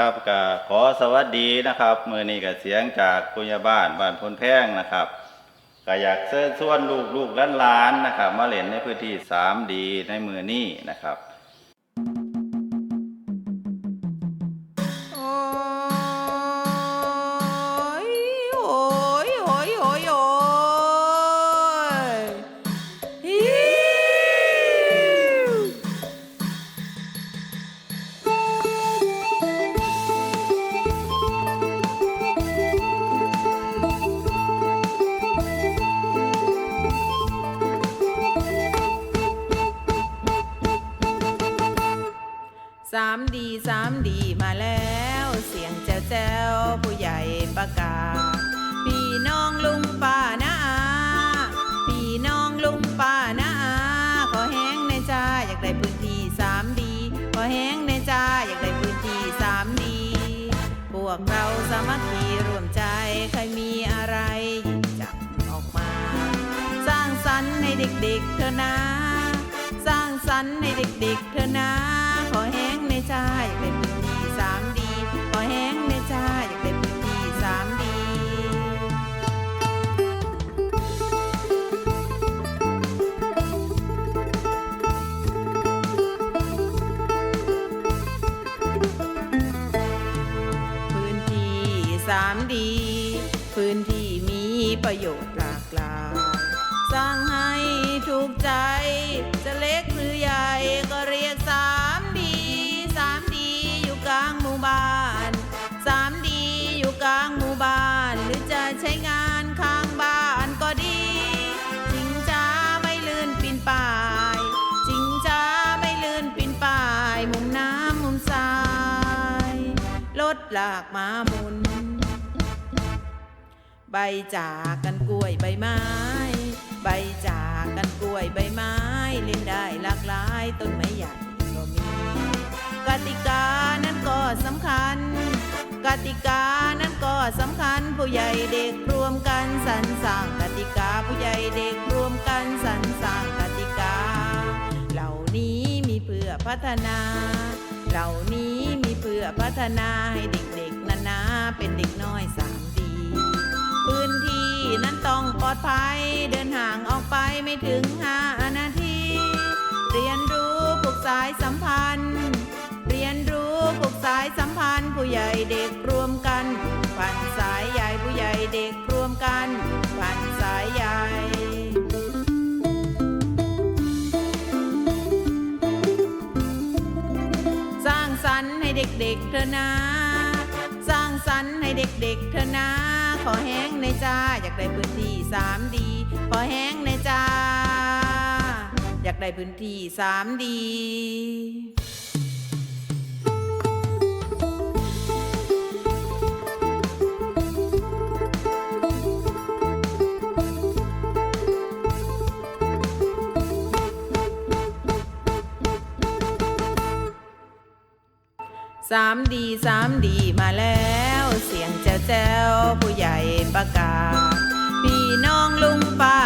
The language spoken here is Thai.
ครับก็ขอสวัสดีนะครับ มือนี้กับเสียงจากปุญญาบ้านบ้านพลแพงนะครับก็อยากเชิญชวนลูกลูกล้านล้านนะครับ มาเล่นในพื้นที่สามดีในมือนี้นะครับ สามดีสามดีมาแล้ว เสียงแจ้วแจ้วผู้ใหญ่ประกาศพี่น้องลุงป้านะอาพี่น้องลุงป้านะอาขอแห้งในจ้าอยากได้พื้นที่สามดีขอแห้งในจ้าอยากได้พื้นที่สามดีพวกเราสามัคคีรวมใจใครมีอะไรยิบจับออกมา สร้างสรรค์ให้เด็กๆเธอนะ สร้างสรรค์ให้เด็กๆเธอนะ สามดีพื้นที่มีประโยชน์หลากหลาย สร้างให้ถูกใจ จะเล็กหรือใหญ่ก็เรียกสามดีสามดีอยู่กลางหมู่บ้านสามดีอยู่กลางหมู่บ้าน หรือจะใช้งานข้างบ้านก็ดีจริงจ้าไม่ลื่นปีนป่ายจริงจ้าไม่ลื่นปีนป่าย มุมน้ำมุมทราย รถลากมามุน ใบจากกันกล้วยใบไม้ ใบจากกันกล้วยใบไม้ เล่นได้หลากหลายต้นไม้ใหญ่ก็มี กติกานั้นก็สำคัญ กติกานั้นก็สำคัญ ผู้ใหญ่เด็กรวมกันสรรสร้างกติกาผู้ใหญ่เด็กรวมกันสรรสร้างกติกา เหล่านี้มีเพื่อพัฒนา เหล่านี้มีเพื่อพัฒนาให้เด็กๆนานาเป็นเด็กน้อยสาม่นั้นต้องปลอดภัย เดินห่างออกไปไม่ถึงห้านาที เรียนรู้ปลูกสายสัมพันธ์ เรียนรู้ปลูกสายสัมพันธ์ ผู้ใหญ่เด็กรวมกันผ่านสายใหญ่ผู้ใหญ่เด็กรวมกันผ่านสายใหญ่สร้างสรรค์ให้เด็กๆเธอนะ สร้างสรรค์ให้เด็กๆเธอนะ ขอแห้งในจ้า อยากได้พื้นที่สามดีขอแห้งในจ้า อยากได้พื้นที่สามดี สามดีสามดีมาแล้ว เสียงแจ้วแจ้วผู้ใหญ่ประกาศพี่น้องลุงป้า